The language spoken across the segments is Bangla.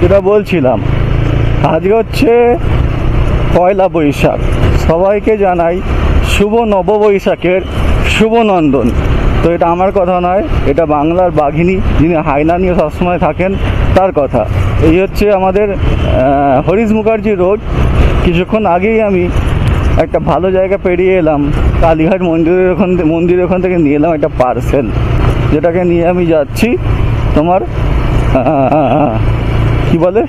যেটা বলছিলাম, আজকে হচ্ছে পয়লা বৈশাখ। সবাইকে জানাই শুভ নববৈশাখের শুভ নন্দন তো এটা আমার কথা নয়, এটা বাংলার বাঘিনী যিনি হায়না নিয়ে সবসময় থাকেন, তার কথা। এই হচ্ছে আমাদের হরিশ মুখার্জি রোড। কিছুক্ষণ আগেই আমি একটা ভালো জায়গা পেরিয়ে এলাম, কালীঘাট মন্দিরের ওখান মন্দিরের ওখান থেকে নিয়ে এলাম একটা পার্সেল, যেটাকে নিয়ে আমি যাচ্ছি তোমার কি বলে?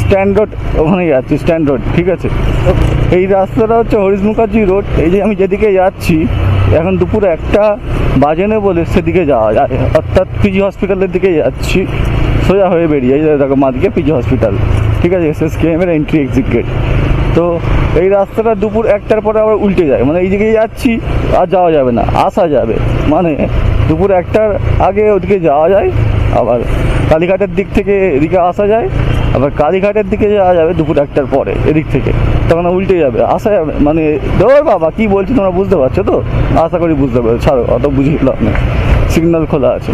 স্ট্যান্ড রোড ওখানে যাচ্ছি স্ট্যান্ড রোড ঠিক আছে? এই রাস্তাটা হচ্ছে হরিশ মুখার্জি রোড, এই যে আমি যেদিকে যাচ্ছি, এখন দুপুর একটা বাজে না বলে সেদিকে যাওয়া যায়। অর্থাৎ পিজি হসপিটালের দিকে যাচ্ছি, সোজা হয়ে বেরিয়ে দেখো মাদিকে পিজি হসপিটাল ঠিক আছে? এস এস কে এম এর এন্ট্রি এক্সিট গেট তো এই রাস্তাটা দুপুর একটার পরে আবার উল্টে যায়। মানে এই দিকে যাচ্ছি, আর যাওয়া যাবে না, আসা যাবে। মানে দুপুর একটার আগে ওদিকে যাওয়া যায় আবার কালীঘাটের দিক থেকে এদিকে আসা যায়, আবার কালীঘাটের দিকে যাওয়া যাবে দুপুর একটার পরে এদিক থেকে। তখন উল্টে যাবে, আসা যাবে মানে ধর বাবা, কি বলছি তোমরা বুঝতে পারছ তো? আশা করি বুঝতে পারছ। ছাড়ো, অত বুঝিয়ে লাভ নেই। সিগন্যাল খোলা আছে।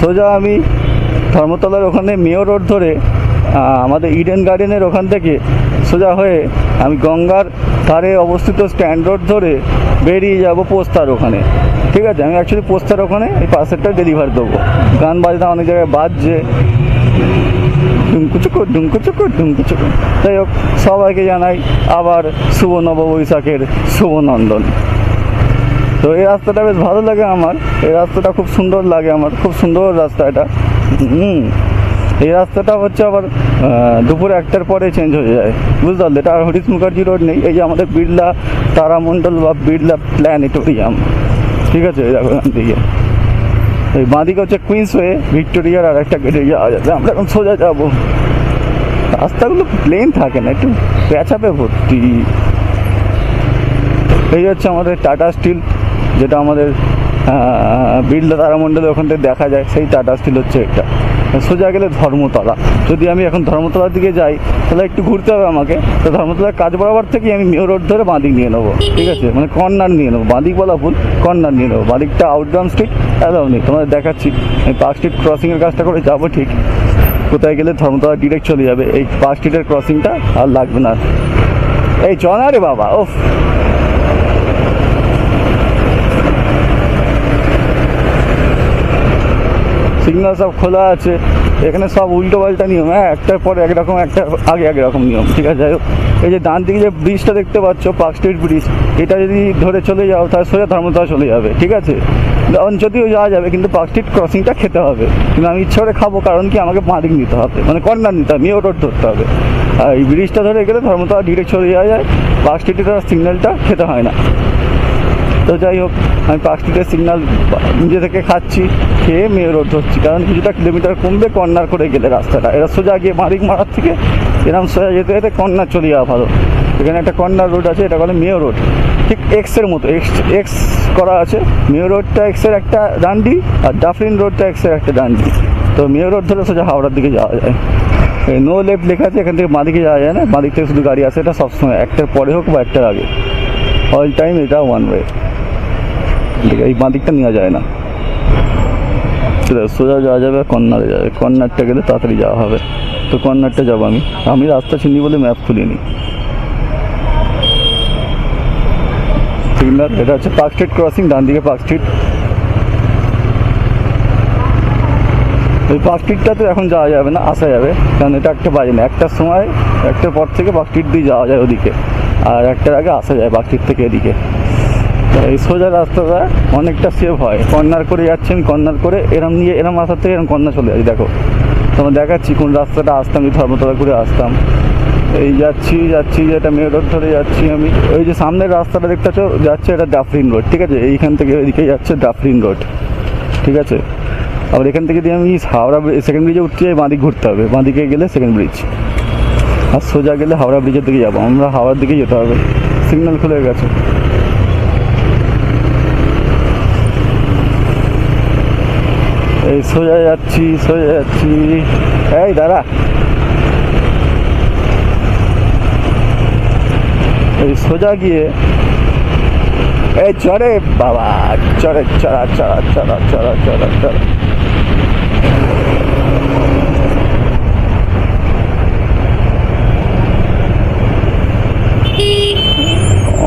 সোজা আমি ধর্মতলার ওখানে মেয়র রোড ধরে আমাদের ইডেন গার্ডেনের ওখান থেকে সোজা হয়ে আমি গঙ্গার ধারে অবস্থিত স্ট্যান্ড রোড ধরে বেরিয়ে যাব পোস্তার ওখানে। ঠিক আছে? আমি অ্যাকচুয়ালি পোস্তার ওখানে এই পার্সেলটা ডেলিভারি দেবো গান বাজনা অনেক জায়গায় বাজছে। ডুমকুচুকু ডুমকুচুকু ডুমকুচুকু যাই হোক, সবাইকে জানাই আবার শুভ নববৈশাখের শুভ নন্দন তো এই রাস্তাটা বেশ ভালো লাগে আমার। এই রাস্তাটা খুব সুন্দর লাগে আমার। খুব সুন্দর রাস্তা এটা। হুম। এই রাস্তাটা হচ্ছে আবার দুপুর একটার পরে চেঞ্জ হয়ে যায়। বুঝতে পারলে? এটা আর হরিশ মুখার্জি রোড নেই। এই যে আমাদের বিড়লা তারামণ্ডল বা বিড়লা প্ল্যানেটোরিয়াম ঠিক আছে? দেখো এখান থেকে। এই বাঁদিকে হচ্ছে কুইন্স হয়ে ভিক্টোরিয়ার আর একটা গেটে যাওয়া যাবে। আমরা এখন সোজা যাব। রাস্তাগুলো প্লেন থাকে না, একটু পেঁচাপে ভর্তি। এই হচ্ছে আমাদের টাটা স্টিল যেটা আমাদের বিড়লা তারামণ্ডলের ওখান থেকে দেখা যায়, সেই টাটা স্টিল হচ্ছে এটা সোজা গেলে ধর্মতলা। যদি আমি এখন ধর্মতলার দিকে যাই, তাহলে একটু ঘুরতে হবে আমাকে। তো ধর্মতলার কাজ বরাবর থেকে আমি মেয়র রোড ধরে বাঁদিক নিয়ে নেব। ঠিক আছে? মানে কর্নার নিয়ে নেব, বাঁদিক বলা ভুল, কর্নার নিয়ে নেব। বাঁদিকটা আউটডাউন স্ট্রিট অ্যালাউ নেই। তোমাদের দেখাচ্ছি। আমি পার্ক স্ট্রিট ক্রসিংয়ের কাজটা করে যাব ঠিক। কোথায় গেলে ধর্মতলা ডিরেক্ট চলে যাবে? এই পার্ক স্ট্রিটের ক্রসিংটা আর লাগবে না। এই চ না রে বাবা ওফ সিগন্যাল সব খোলা আছে। এখানে সব উল্টো পাল্টা নিয়ম হ্যাঁ একটার পরে একরকম একটা আগে একরকম নিয়ম, ঠিক আছে? যাই হোক, এই যে ডান দিকে যে ব্রিজটা দেখতে পাচ্ছ পার্ক স্ট্রিট ব্রিজ এটা যদি ধরে চলে যাও, তাহলে সোজা ধর্মতলা চলে যাবে, ঠিক আছে? যদিও যাওয়া যাবে, কিন্তু পার্ক স্ট্রিট ক্রসিংটা খেতে হবে। কিন্তু আমি ইচ্ছা করে খাব, কারণ কি আমাকে বাঁ নিতে হবে মানে কর্নার নিতে হবে মেয়র রোড ধরতে হবে। আর এই ব্রিজটা ধরে গেলে ধর্মতলা ডিরেক্ট চলে যাওয়া যায় পার্ক স্ট্রিটের সিগন্যালটা খেতে হয় না। তো যাই হোক, আমি পাঁচ সিগনাল নিজে থেকে খাচ্ছি, খেয়ে মেয়ে রোড ধরছি। কারণ কিছুটা কিলোমিটার কমবে কর্নার করে গেলে রাস্তাটা। এরা সোজা গিয়ে মারিক মারার থেকে এরকম সোজা যেতে যেতে কর্নার চলে যাওয়া ভালো। এখানে একটা কর্নার রোড আছে, এটা বলে মেয়র রোড। ঠিক এক্সের মতো এক্স এক্স করা আছে। মেয়র রোডটা এক্সের একটা ডান্ডি আর ডাফরিন রোডটা এক্সের একটা ডান্ডি। তো মেয়র রোড ধরে সোজা হাওড়ার দিকে যাওয়া যায়। নো লেফট লেখা আছে, এখান থেকে বাঁদিকে যাওয়া যায় না? বাঁদিক থেকে শুধু গাড়ি আসে, এটা সবসময়। একটার পরে হোক বা একটার আগে। অল টাইম এটা ওয়ান ওয়ে এই বাঁ দিকটা নেওয়া যায় না। সোজা যাওয়া যাবে কর্নারে যাবে। কর্নারটা গেলে তাড়াতাড়ি যাওয়া হবে। তো কর্নারটা যাব আমি। আমি রাস্তা চিনি বলে ম্যাপ খুলিনি। সিগনাল এটা হচ্ছে পার্ক স্ট্রিট ক্রসিং ডান দিকে পার্ক স্ট্রিট। ওই পার্ক স্ট্রিটটাতে এখন যাওয়া যাবে না আসা যাবে। কারণ এটা একটা বাজে না। একটার সময় একটার পর থেকে পার্ক স্ট্রিট দিয়ে যাওয়া যায় ওদিকে। আর একটার আগে আসা যায় পার্ক স্ট্রিট থেকে এদিকে। সোজা রাস্তাটা অনেকটা সেভ হয়। কর্নার করে যাচ্ছি আমি কর্নার করে এরম নিয়ে, এরম আসার থেকে এরম কর্নার চলে যাই দেখো, তোমার দেখাচ্ছি কোন রাস্তাটা আসতাম আমি ধর্মতলা করে আসতাম। এই যাচ্ছি যাচ্ছি যে যেটা মেয়ে রোড ধরে যাচ্ছি আমি। ওই যে সামনের রাস্তাটা দেখতে পাচ্ছ, যাচ্ছে এটা ডাফরিন রোড ঠিক আছে? এইখান থেকে ওইদিকে যাচ্ছে ডাফরিন রোড ঠিক আছে? আবার এখান থেকে দিয়ে আমি হাওড়া সেকেন্ড ব্রিজে উঠতে যাই, বাঁদিক ঘুরতে হবে। বাঁদিকে গেলে সেকেন্ড ব্রিজ আর সোজা গেলে হাওড়া ব্রিজের দিকে যাব। আমরা হাওড়ার দিকে যেতে হবে। সিগন্যাল খুলে গেছে। এই সোজা যাচ্ছি সোজা যাচ্ছি। এই দাদা এই সোজা গিয়ে এই চড়ে বাবা, চড়ে, চড়া চড়া চড়া চড়া চড়া চড়া।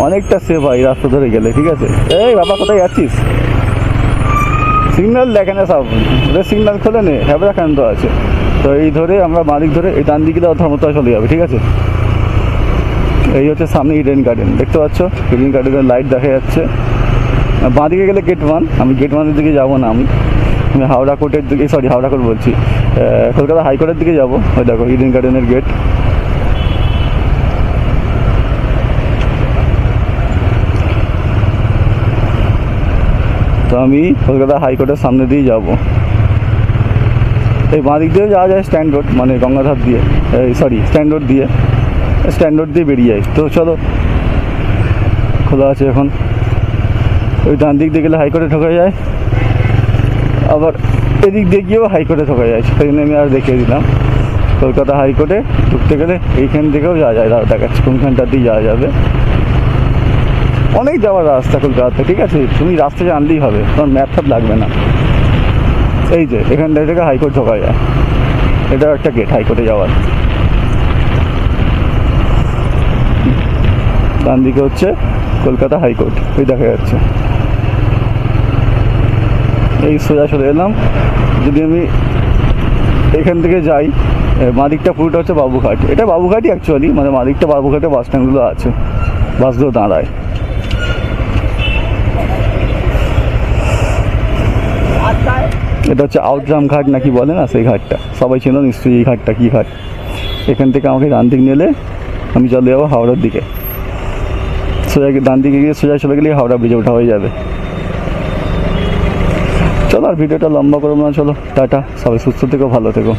অনেকটা সেফ হয় রাস্তা ধরে গেলে, ঠিক আছে? এই বাবা, কোথায় যাচ্ছিস? সিগন্যাল দেখে না সব। সিগন্যাল খোলে নে হ্যাবরা কান্ত আছে। তো এই ধরে আমরা মালিক ধরে এই ডান দিকে দেওয়া ধর্মতা চলে যাবে, ঠিক আছে? এই হচ্ছে সামনে ইডেন গার্ডেন দেখতে পাচ্ছ? ইডেন গার্ডেনের লাইট দেখা যাচ্ছে। বাঁ দিকে গেলে গেট ওয়ান আমি গেট ওয়ানের দিকে যাব না আমি। আমি হাওড়া কোর্টের দিকে সরি হাওড়া কোর্ট বলছি। কলকাতা হাইকোর্টের দিকে যাব। ওই দেখো ইডেন গার্ডেনের গেট আমি কলকাতা হাইকোর্টের সামনে দিয়ে যাব। এই বাঁ দিক দিয়ে যাওয়া যায় স্ট্যান্ড রোড মানে গঙ্গাধার দিয়ে, এই সরি, স্ট্যান্ড রোড দিয়ে, স্ট্যান্ড রোড দিয়ে বেরিয়ে যাই। তো চলো, খোলা আছে এখন। ওই ডান দিক দিয়ে গেলে হাইকোর্টে ঢোকা যায়। আবার এদিক দিয়ে গিয়েও হাইকোর্টে ঢোকা যায়। সেই জন্য আমি আর দেখিয়ে দিলাম। কলকাতা হাইকোর্টে ঢুকতে গেলে এইখান থেকেও যাওয়া যায় দাঁড়া দেখাচ্ছি কোনখানটা দিয়ে যাওয়া যাবে। অনেক যাওয়ার রাস্তা কলকাতাতে ঠিক আছে? তুমি রাস্তা জানলেই হবে, তোমার ম্যাপ ফ্যাপ লাগবে না। এই যে এখানটা থেকে হাইকোর্ট ঢোকা যায়। এটা একটা গেট হাইকোর্টে যাওয়ার। ডান দিকে হচ্ছে কলকাতা হাইকোর্ট, ওই দেখা যাচ্ছে। এই সোজা চলে এলাম। যদি আমি এখান থেকে যাই মালিকটা পুরোটা হচ্ছে বাবুঘাট। এটা বাবুঘাটই অ্যাকচুয়ালি মানে মালিকটা বাবুঘাটে বাস স্ট্যান্ডগুলো আছে। বাসগুলো দাঁড়ায়। এটা হচ্ছে আউটরাম ঘাট নাকি বলে না, সেই ঘাটটা। সবাই ছিল নিশ্চয়ই এই ঘাটটা কী ঘাট। এখান থেকে আমাকে ডান দিক নিলে আমি চলে যাব হাওড়ার দিকে। সোজা ডান দিকে গিয়ে সোজা চলে গেলে হাওড়া ব্রিজে ওঠা হয়ে যাবে। চলো আর ভিডিওটা লম্বা করব না, চলো, টাটা। সবাই সুস্থ থেকো, ভালো থেকো।